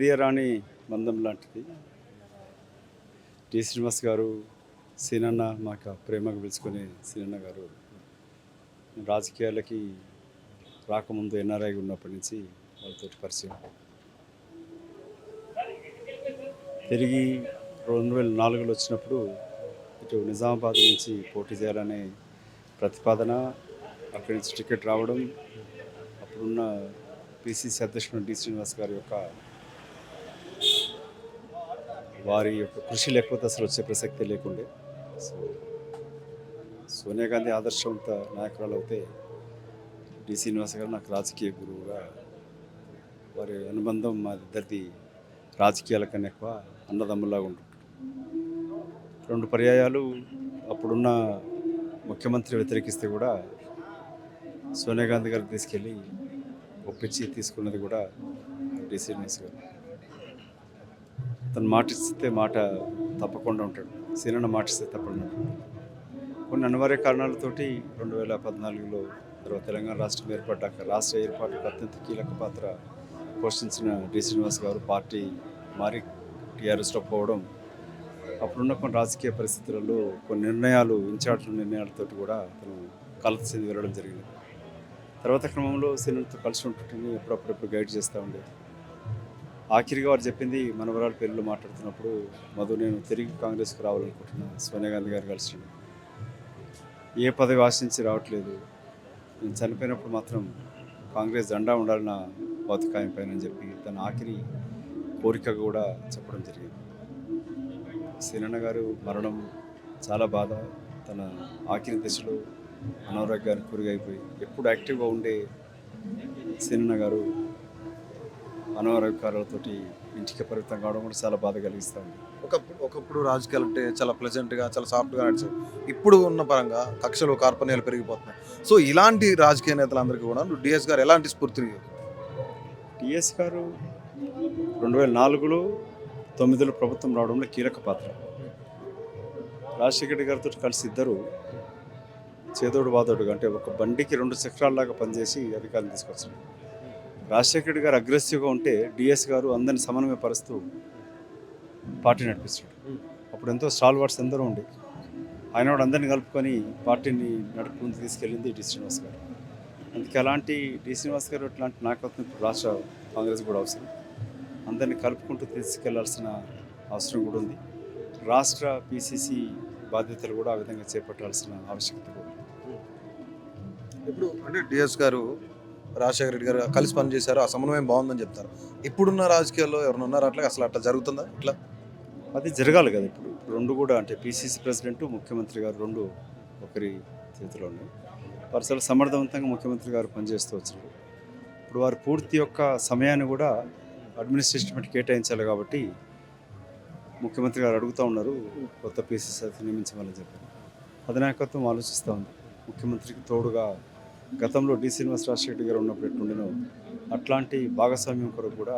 తెలియరాని బంధం లాంటిది. టి శ్రీనివాస్ గారు సీనన్న మాకు ప్రేమగా పిలుచుకునే సీనన్న గారు రాజకీయాలకి రాకముందు ఎన్ఆర్ఐ ఉన్నప్పటి నుంచి వాళ్ళతో పరిచయం. తిరిగి రెండు వేల నాలుగులో వచ్చినప్పుడు ఇటు నిజామాబాద్ నుంచి పోటీ చేయాలనే ప్రతిపాదన అక్కడి నుంచి టికెట్ రావడం అప్పుడున్న పిసిసి అధ్యక్షుడు డి శ్రీనివాస్ గారి యొక్క వారి యొక్క కృషి లేకపోతే అసలు వచ్చే ప్రసక్తే లేకుండే. సో సోనియా గాంధీ ఆదర్శవంత నాయకురాలు అయితే డి. శ్రీనివాస్ గారు నాకు రాజకీయ గురువుగా వారి అనుబంధం మా ఇద్దరిది రాజకీయాల కన్నా ఎక్కువ అన్నదమ్ములాగా ఉంటుంది. రెండు పర్యాయాలు అప్పుడున్న ముఖ్యమంత్రి వ్యతిరేకిస్తే కూడా సోనియా గాంధీ గారికి తీసుకెళ్ళి ఒప్పించి తీసుకున్నది కూడా డి. శ్రీనివాస్ గారు. తను మాటిస్తే మాట తప్పకుండా ఉంటాడు. సీనన్న మాటిస్తే తప్పకుండా కొన్ని అనివార్య కారణాలతోటి రెండు వేల పద్నాలుగులో తర్వాత తెలంగాణ రాష్ట్రం ఏర్పడ్డాక రాష్ట్ర ఏర్పాటుకు అత్యంత కీలక పాత్ర పోషించిన డి. శ్రీనివాస్ గారు పార్టీ మారి టీఆర్ఎస్లో పోవడం అప్పుడున్న కొన్ని రాజకీయ పరిస్థితులలో కొన్ని నిర్ణయాలు ఇన్ఛార్జ్ నిర్ణయాలతోటి కూడా అతను కలత చెంది వెళ్ళడం జరిగింది. తర్వాత క్రమంలో సీనియర్తో కలిసి ఉంటుంటే ఎప్పుడప్పుడప్పుడు గైడ్ చేస్తూ ఉండేది. ఆఖరిగా వారు చెప్పింది మనవరాలు పెళ్ళిలో మాట్లాడుతున్నప్పుడు మధు నేను తిరిగి కాంగ్రెస్కి రావాలనుకుంటున్నాను. సోనియా గాంధీ గారు కలిసి. ఏ పదవి ఆశించి రావట్లేదు. నేను చనిపోయినప్పుడు మాత్రం కాంగ్రెస్ జెండా ఉండాలన్న బతుకాయం పైన అని చెప్పి తన ఆఖరి కోరిక కూడా చెప్పడం జరిగింది. సీనన్న గారు మరణం చాలా బాధ. తన ఆఖరి దశలో అనారోగ్యానికి గురిగైపోయి ఎప్పుడు యాక్టివ్గా ఉండే సీనన్న గారు అనారోగ్యాలతోటి ఇంటికి పరిమితం కావడం కూడా చాలా బాధ కలిగిస్తూ ఉంది ఒకప్పుడు ఒకప్పుడు రాజకీయాలు అంటే చాలా ప్లెజెంట్గా చాలా సాఫ్ట్గా నడిచాయి ఇప్పుడు ఉన్న పరంగా కక్షలు కార్పణ్యాలు పెరిగిపోతున్నాయి. సో ఇలాంటి రాజకీయ నేతలందరికీ కూడా డిఎస్ గారు ఎలాంటి స్ఫూర్తిని టిఎస్ గారు రెండు వేల నాలుగులో తొమ్మిదిలో ప్రభుత్వం రావడంలో కీలక పాత్ర. రాజశేఖర రెడ్డి గారితో కలిసి ఇద్దరు చేదోడు వాదోడుగా అంటే ఒక బండికి రెండు చక్రాల్లాగా పనిచేసి అధికారం తీసుకొచ్చారు. రాజశేఖర గారు అగ్రెసివ్గా ఉంటే డిఎస్ గారు అందరిని సమన్వయపరుస్తూ పార్టీ నడిపిస్తాడు. అప్పుడు ఎంతో స్టాల్ వార్డ్స్ ఎందరో ఉండే. ఆయన కూడా అందరిని కలుపుకొని పార్టీని నడుపుకుంటూ తీసుకెళ్ళింది డి శ్రీనివాస్ గారు. అందుకే అలాంటి డి శ్రీనివాస్ గారు ఇట్లాంటి నాయకత్వం ఇప్పుడు రాష్ట్ర కాంగ్రెస్ కూడా అవసరం. అందరిని కలుపుకుంటూ తీసుకెళ్ళాల్సిన అవసరం కూడా ఉంది. రాష్ట్ర పిసిసి బాధ్యతలు కూడా ఆ విధంగా చేపట్టాల్సిన ఆవశ్యకత కూడా ఉంది. ఇప్పుడు అంటే డిఎస్ గారు రాజశేఖర రెడ్డి గారు కలిసి పనిచేశారు ఆ సమన్వయం బాగుందని చెప్తారు. ఇప్పుడున్న రాజకీయాల్లో ఎవరైనా ఉన్నారు అట్లా? అసలు అట్లా జరుగుతుందా ఇట్లా? అది జరగాలి కదా ఇప్పుడు. రెండు కూడా అంటే పిసిసి ప్రెసిడెంట్ ముఖ్యమంత్రి గారు రెండు ఒకరి చేతిలో ఉన్నాయి వారు చాలా సమర్థవంతంగా ముఖ్యమంత్రి గారు పనిచేస్తూ వచ్చారు ఇప్పుడు వారు పూర్తి యొక్క సమయాన్ని కూడా అడ్మినిస్ట్రేషన్ కేటాయించాలి కాబట్టి ముఖ్యమంత్రి గారు అడుగుతూ ఉన్నారు కొత్త పీసీసీ నియమించమని చెప్పారు అధినాయకత్వం ఆలోచిస్తూ ఉంది. ముఖ్యమంత్రికి తోడుగా గతంలో డి శ్రీనివాస్ రాజశేఖర్ గారు ఉన్నప్పుడు ఎట్లుండేనో అట్లాంటి భాగస్వామ్యం కొరకు కూడా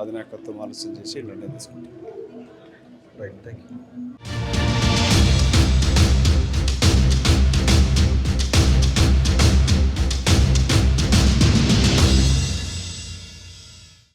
అధినాయకత్వం ఆలోచన చేసి నిర్ణయం తీసుకుంటారు రైట్ థ్యాంక్ యూ